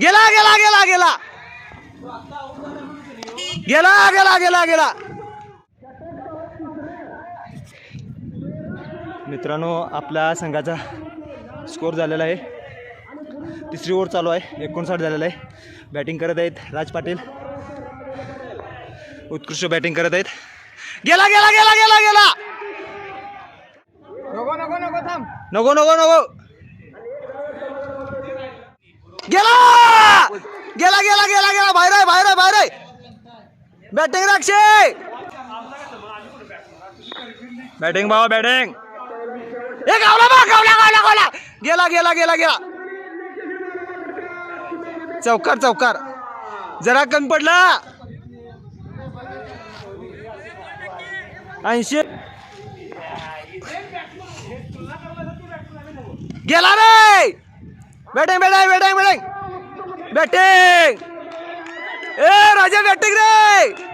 गेला गेला गेला गेला. गेला गेला गेला गेला. मित्रांनो आपल्या संघाचा स्कोर झालेला आहे. तिसरी ओव्हर चालू आहे. एकोणसाठ झालेला आहे. बॅटिंग करत आहेत राज पाटील. उत्कृष्ट बॅटिंग करत आहेत. गेला गेला गेला गेला गेला! नको नको नको थांब. नको नको नको! गेला! गेला गेला गेला गेला! बाहेर आहे बाहेर आहे बाहेर आहे! बॅटिंग राक्षे! बॅटिंग बाबा बॅटिंग ए गावला बा गावला गावला गावला! गेला गेला गेला गेला! चौकार चौकार! जरा कमी पडला! ऐंशी. गेला रे! Batting batting batting batting batting ए राजा बॅटिंग रे!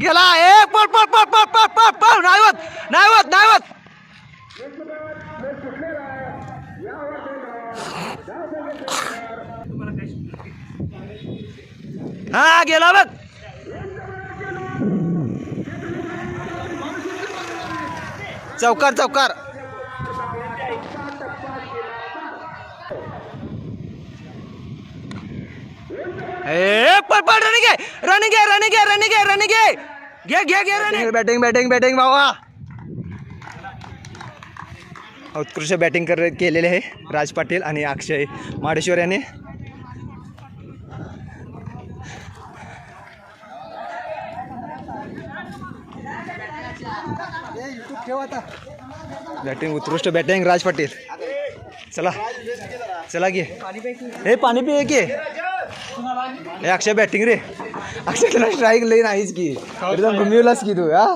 गेला ए पळ पळ पळ पळ पळ पळ पळ नाही होत नाही होत नाही होत हा गेला बघ. चौकार चौकार. Running running running running running घे घे घे रनिंग बॅटिंग बॅटिंग बॅटिंग भावा उत्कृष्ट बॅटिंग कर केलेले आहे राज पाटील आणि अक्षय माडेश्वर याने. बॅटिंग उत्कृष्ट बॅटिंग राज पाटील. चला चला घे हे पाणी पिये की. हे अक्षय बॅटिंग रे. अक्षय तुला स्ट्राईक लई नाहीच की. एकदम घुमिवलास की तू हा?